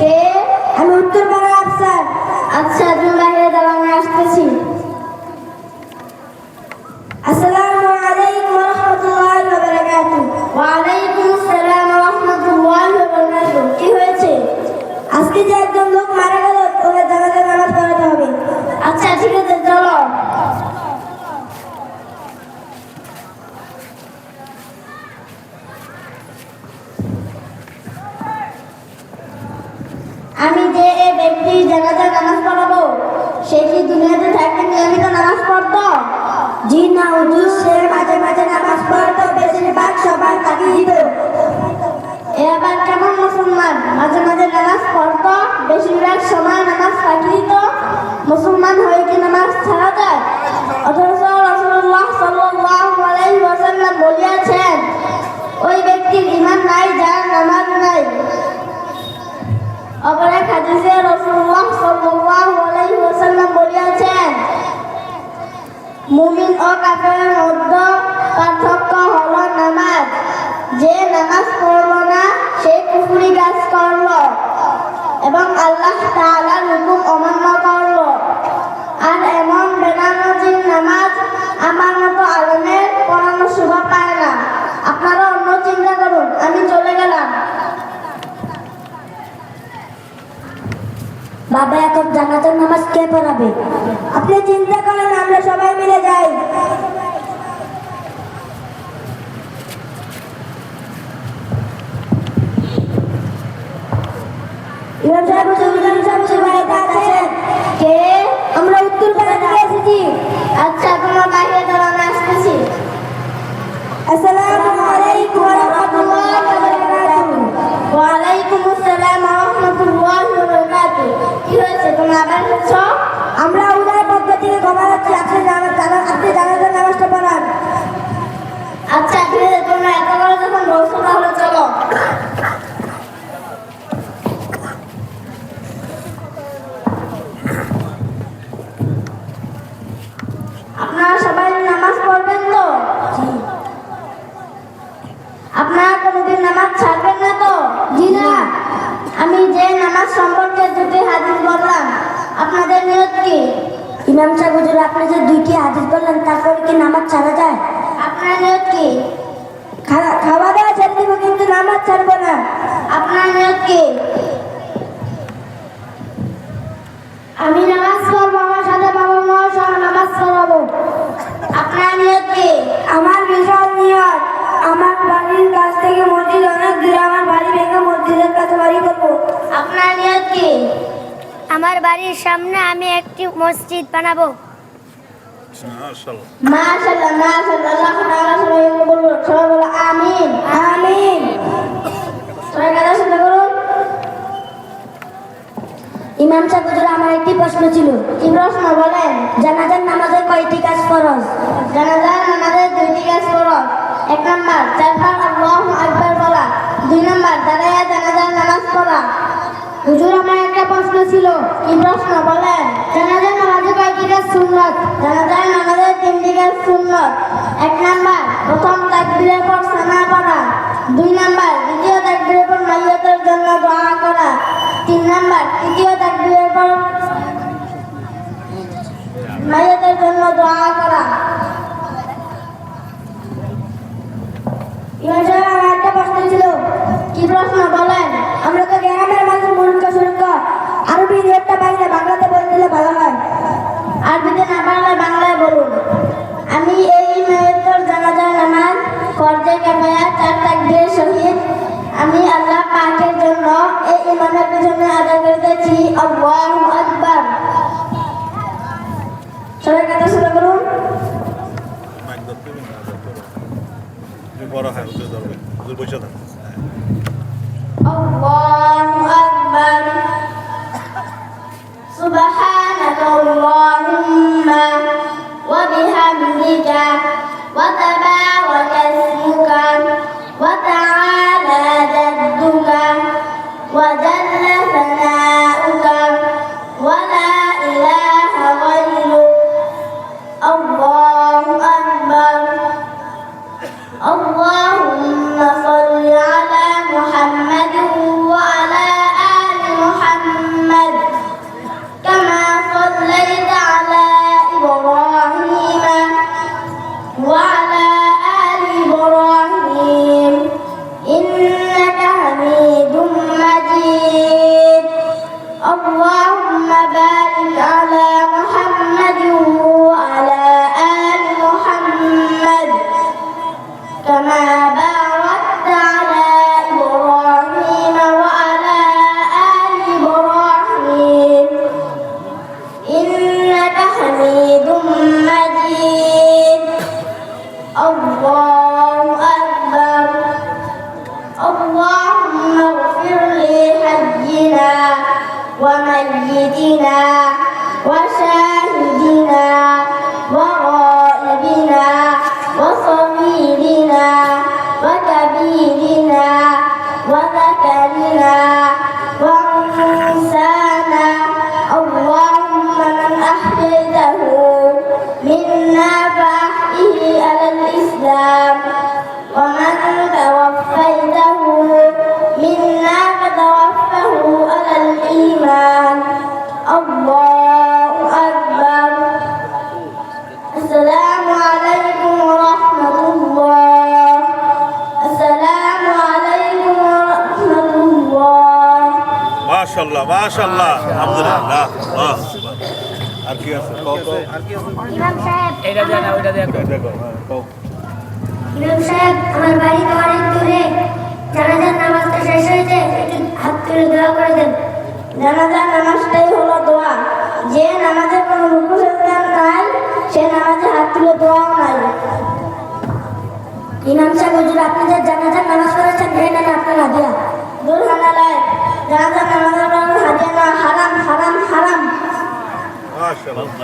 কে? আমি উত্তর আমি যে এই ব্যক্তির জানাজা নামাজ পড়াবো, সে কি দুনিয়াতে থাকতে নিয়মিত নামাজ পড়তো? জি না, হুজুর, সে মাঝে মাঝে নামাজ পড়তো, বেশিরভাগ সবার তাকিয়ে দিত। এ আবার কেমন মুসলমান? মাঝে মাঝে নামাজ পড়তো, বেশিরভাগ সময় নামাজ ফাঁকি দিত। মুসলমান হয়ে কি নামাজ ছাড়া যায়? অথচ মুমিন ও কাফেরের মধ্যে পার্থক্য হলো নামাজ। যে নামাজ পড়ল না, সে কুফরি কাজ করল এবং আল্লাহ তাআলার হুকুম অমান্য করল। আর এমন বেনামাজির নামাজ আমার মতো আলমের পড়ানো শোভা পায় না। আপনারা অন্য চিন্তা করুন, আমি চলে গেলাম। বাবা এখন জানাজার নামাজ কে পড়াবে আপনি চিন্তা করেন আমরা সবাই মিলে যাই ইমাম সাহেব হুজুর, ইমাম সাহেব হুজুর বাড়িতে আছেন? কে আমরা উত্তর পাড়া থেকে এসেছি আচ্ছা তোমরা বাইরে দাঁড়ানো আমি আসতেছি আসসালামু আলাইকুম ওয়া রাহমাতুল্লাহি ওয়া বারাকাতুহু ওয়ালাইকুম আসসালাম ওয়া রাহমাতুল্লাহি ওয়া বারাকাতুহু কি হয়েছে তোমরা আবার এসেছ আমরা উদয় পক্ষ থেকে খবর হচ্ছে আপনি জানা জানা- আপনি জানাজার নামাজটা পড়ান আচ্ছা ঠিক আছে তোমরা এত করে যখন বলছো তাহলে চলো আপনারা সবাই নামাজ পড়বেন তো আপনারা কোনোদিন নামাজ ছাড়বেন না তো জি না আমি যে নামাজ সম্পর্কে দুটি হাদিস বললাম আপনাদের নিয়ত কি ইমাম সাহেব হুজুর আপনি যে দুইটি হাদিস বললেন তারপরে কি নামাজ ছাড়া যায়? আপনার নিয়ত কি? খাওয়া দাওয়া ছেড়ে দিব কিন্তু নামাজ ছাড়বো না। আপনার নিয়ত কি? আমার বাড়ির সামনে আমি একটি মসজিদ বানাবো। আমিন। আমিন। সবাই কাদা শুনে করুন ইমাম সাহেব আমার একটি প্রশ্ন ছিল। কি প্রশ্ন বলেন জানাজার নামাজের কয়টি কাজ ফরজ? জানাজার নামাজের দুইটি কাজ করো এক নাম্বার চারবার আল্লাহু আকবার বলা দুই নাম্বার দাঁড়াইয়া জানাজার নামাজ পড়া। হুজুর আমার ছিল কি প্রশ্ন? বলেন। জানাজার নামাজে কয়টি কাজ সুন্নত? জানাজার তিনটি কাজ সুন্নত। এক নাম্বার, প্রথম তাকবীরের পর সানা পড়া। দুই নাম্বার, দ্বিতীয় তাকবীরের পর মাইয়াতের জন্য দোয়া করা। তিন নাম্বার, তৃতীয় তাকবীরের পর মাইয়াতের জন্য দোয়া করা। এই ইমামের পিছনে আদায় করতেছি আল্লাহু আকবার। সবাই কথা শুনে করুন। বড় হয় বসে থাক। اللهم মাশাল্লাহ মাশাল্লাহ আলহামদুলিল্লাহ। বাহ। আর কি আছে? কও কও। ইমাম সাহেব এটা দেয় না ওইটা দেয় এটা কও ইমাম সাহেব আমার বাড়ি তো অনেক দূরে জানাজার নামাজটা শেষ হয়েছে একটু হাত তুলে দোয়া করে দেন। জানাজার নামাজটাই হলো দোয়া। যে নামাজে কোনো রুকু সেজদা নাই সে নামাজে হাত তুলে দোয়াও নাই। ইমাম সাহেব হুজুর আপনাদের জানাজার নামাজ পড়েছেন নেন আপনার হাদিয়া দূর হানালায় জানাজার নামাজের মাশাল্লাহ